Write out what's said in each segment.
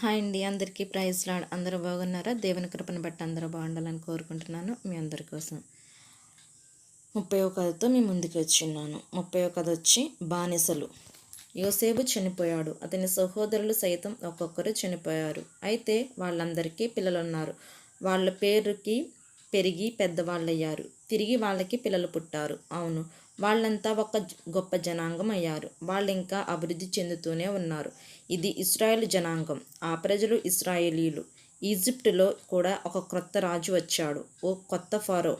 Hi అండి అందరికీ praise lord అందరూ బాగున్నారా? దేవుని కృపను బట్టి అందరూ బాగుండాలని కోరుకుంటున్నాను మీ అందరి కోసం. ముప్పై కథతో మీ ముందుకు వచ్చిన్నాను. ముప్పై కథ వచ్చి బానిసలు. యోసేపు చనిపోయాడు. అతని సహోదరులు సైతం ఒక్కొక్కరు చనిపోయారు. అయితే వాళ్ళందరికీ పిల్లలున్నారు. వాళ్ళ పేరుకి పెరిగి పెద్దవాళ్ళయ్యారు. తిరిగి వాళ్ళకి పిల్లలు పుట్టారు. అవును వాళ్ళంతా ఒక గొప్ప జనాంగం అయ్యారు. వాళ్ళు ఇంకా అభివృద్ధి చెందుతూనే ఉన్నారు. ఇది ఇస్రాయేల్ జనాంగం. ఆ ప్రజలు ఇస్రాయేలీలు. ఈజిప్టులో కూడా ఒక క్రొత్త రాజు వచ్చాడు. ఓ కొత్త ఫారో.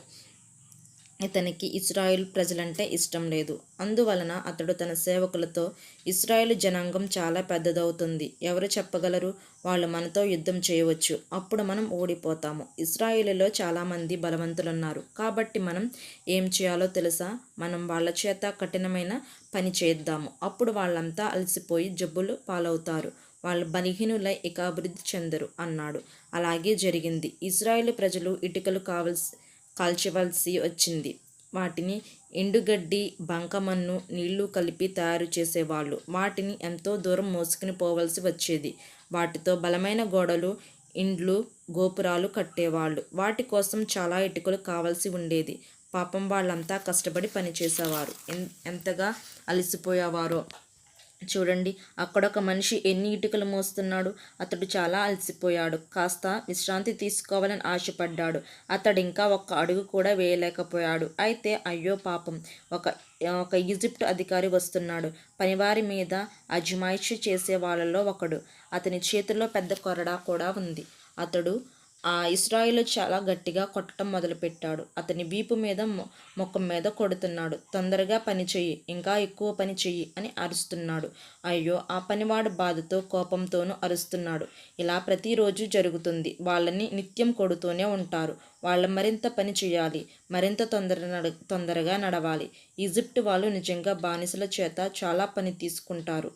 ఇతనికి ఇస్రాయిల్ ప్రజలంటే ఇష్టం లేదు. అందువలన అతడు తన సేవకులతో ఇస్రాయిల్ జనాంగం చాలా పెద్దదవుతుంది. ఎవరు చెప్పగలరు? వాళ్ళు మనతో యుద్ధం చేయవచ్చు. అప్పుడు మనం ఓడిపోతాము. ఇస్రాయిల్లో చాలామంది బలవంతులున్నారు. కాబట్టి మనం ఏం చేయాలో తెలుసా? మనం వాళ్ళ చేత కఠినమైన పని చేద్దాము. అప్పుడు వాళ్ళంతా అలసిపోయి జబ్బులు పాలవుతారు. వాళ్ళు బలహీనులై ఇక అభివృద్ధి చెందరు అన్నాడు. అలాగే జరిగింది. ఇజ్రాయేల్ ప్రజలు ఇటుకలు కావలసి కాల్చవలసి వచ్చింది. వాటిని ఎండుగడ్డి బంకమన్ను నీళ్ళు కలిపి తయారు చేసేవాళ్ళు. వాటిని ఎంతో దూరం మోసుకుని పోవలసి వచ్చేది. వాటితో బలమైన గోడలు ఇండ్లు గోపురాలు కట్టేవాళ్ళు. వాటి కోసం చాలా ఇటుకలు కావాల్సి ఉండేది. పాపం వాళ్ళంతా కష్టపడి పనిచేసేవారు. ఎంతగా అలసిపోయేవారో. చూడండి అక్కడొక మనిషి ఎన్ని ఇటుకలు మోస్తున్నాడు. అతడు చాలా అలసిపోయాడు. కాస్త విశ్రాంతి తీసుకోవాలని ఆశపడ్డాడు. అతడు ఇంకా ఒక్క అడుగు కూడా వేయలేకపోయాడు. అయితే అయ్యో పాపం ఒక ఒక ఈజిప్ట్ అధికారి వస్తున్నాడు. పనివారి మీద అజమాయిషి చేసే వాళ్ళలో ఒకడు. అతని చేతిలో పెద్ద కొరడా కూడా ఉంది. అతడు ఇస్రాయిల్ చాలా గట్టిగా కొట్టడం మొదలుపెట్టాడు. అతని వీపు మీద ముఖం మీద కొడుతున్నాడు. తొందరగా పని చెయ్యి ఇంకా ఎక్కువ పని చెయ్యి అని అరుస్తున్నాడు. అయ్యో ఆ పనివాడు బాధతో కోపంతోనూ అరుస్తున్నాడు. ఇలా ప్రతిరోజు జరుగుతుంది. వాళ్ళని నిత్యం కొడుతూనే ఉంటారు. వాళ్ళు మరింత పని చేయాలి మరింత తొందర నడ తొందరగా నడవాలి. ఈజిప్ట్ వాళ్ళు నిజంగా బానిసల చేత చాలా పని తీసుకుంటారు.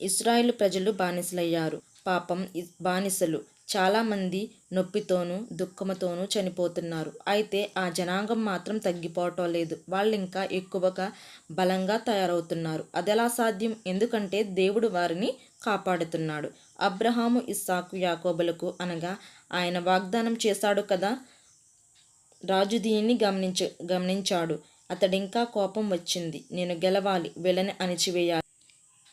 ఇస్రాయిల్ ప్రజలు బానిసలయ్యారు. పాపం బానిసలు. చాలామంది నొప్పితోనూ దుఃఖంతోనూ చనిపోతున్నారు. అయితే ఆ జనాంగం మాత్రం తగ్గిపోవటం లేదు. వాళ్ళు ఇంకా ఎక్కువగా బలంగా తయారవుతున్నారు. అదెలా సాధ్యం? ఎందుకంటే దేవుడు వారిని కాపాడుతున్నాడు. అబ్రహాము ఇస్సాకు యాకోబులకు అనగా ఆయన వాగ్దానం చేశాడు కదా? రాజు దీనిని గమనించ గమనించాడు. అతడింకా కోపం వచ్చింది. నేను గెలవాలి వీళ్ళని అణిచివేయాలి.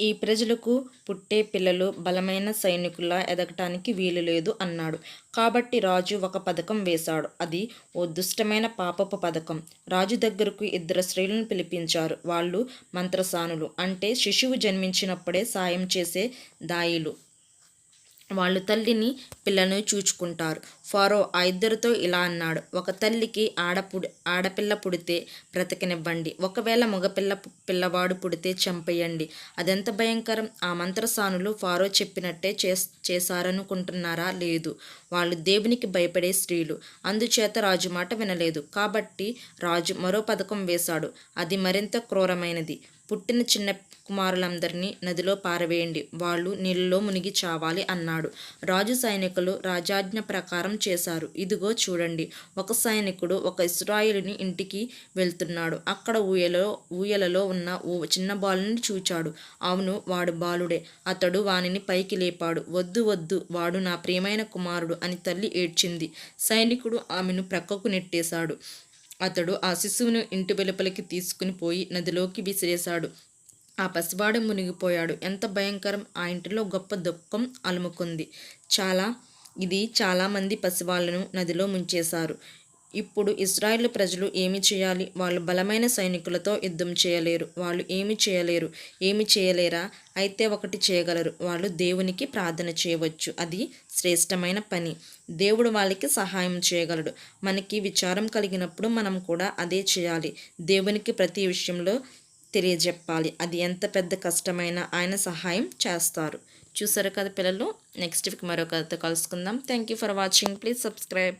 ఈ ప్రజలకు పుట్టే పిల్లలు బలమైన సైనికులా ఎదగటానికి వీలు లేదు అన్నాడు. కాబట్టి రాజు ఒక పథకం వేశాడు. అది ఓ దుష్టమైన పాపపు పథకం. రాజు దగ్గరకు ఇద్దరు స్త్రీలను పిలిపించారు. వాళ్ళు మంత్రసానులు. అంటే శిశువు జన్మించినప్పుడే సాయం చేసే దాయిలు. వాళ్ళు తల్లిని పిల్లను చూచుకుంటారు. ఫారో ఆ ఇద్దరితో ఇలా అన్నాడు ఒక తల్లికి ఆడపుడి ఆడపిల్ల పుడితే బ్రతకనివ్వండి. ఒకవేళ మగపిల్ల పిల్లవాడు పుడితే చంపేయండి. అదెంత భయంకరం? ఆ మంత్రసానులు ఫారో చెప్పినట్టే చేశారనుకుంటున్నారా? లేదు. వాళ్ళు దేవునికి భయపడే స్త్రీలు. అందుచేత రాజు మాట వినలేదు. కాబట్టి రాజు మరో పథకం వేశాడు. అది మరింత క్రూరమైనది. పుట్టిన చిన్న కుమారులందరినీ నదిలో పారవేయండి. వాళ్ళు నీళ్ళలో మునిగి చావాలి అన్నాడు. రాజు సైనికులు రాజాజ్ఞ ప్రకారం చేశారు. ఇదిగో చూడండి. ఒక సైనికుడు ఒక ఇస్రాయిల్ని ఇంటికి వెళ్తున్నాడు. అక్కడ ఊయలో ఊయలలో ఉన్న ఓ చిన్న బాలుని చూచాడు. అవును వాడు బాలుడే. అతడు వానిని పైకి లేపాడు. వద్దు వద్దు వాడు నా ప్రియమైన కుమారుడు అని తల్లి ఏడ్చింది. సైనికుడు ఆమెను ప్రక్కకు నెట్టేశాడు. అతడు ఆ శిశువును ఇంటి వెలుపలికి తీసుకుని పోయి నదిలోకి విసిరేశాడు. ఆ పసివాడు మునిగిపోయాడు. ఎంత భయంకరం! ఆ ఇంటిలో గొప్ప దుఃఖం అలుముకుంది. చాలా ఇది చాలామంది పసివాళ్ళను నదిలో ముంచేశారు. ఇప్పుడు ఇజ్రాయిల్ ప్రజలు ఏమి చేయాలి? వాళ్ళు బలమైన సైనికులతో యుద్ధం చేయలేరు. వాళ్ళు ఏమి చేయలేరు? ఏమి చేయలేరా? అయితే ఒకటి చేయగలరు. వాళ్ళు దేవునికి ప్రార్థన చేయవచ్చు. అది శ్రేష్టమైన పని. దేవుడు వాళ్ళకి సహాయం చేయగలడు. మనకి విచారం కలిగినప్పుడు మనం కూడా అదే చేయాలి. దేవునికి ప్రతి విషయంలో తెలియజెప్పాలి. అది ఎంత పెద్ద కష్టమైన ఆయన సహాయం చేస్తారు. చూసారు కదా పిల్లలు? నెక్స్ట్ వీక్ మరో కథతో కలుసుకుందాం. Thank you for watching please subscribe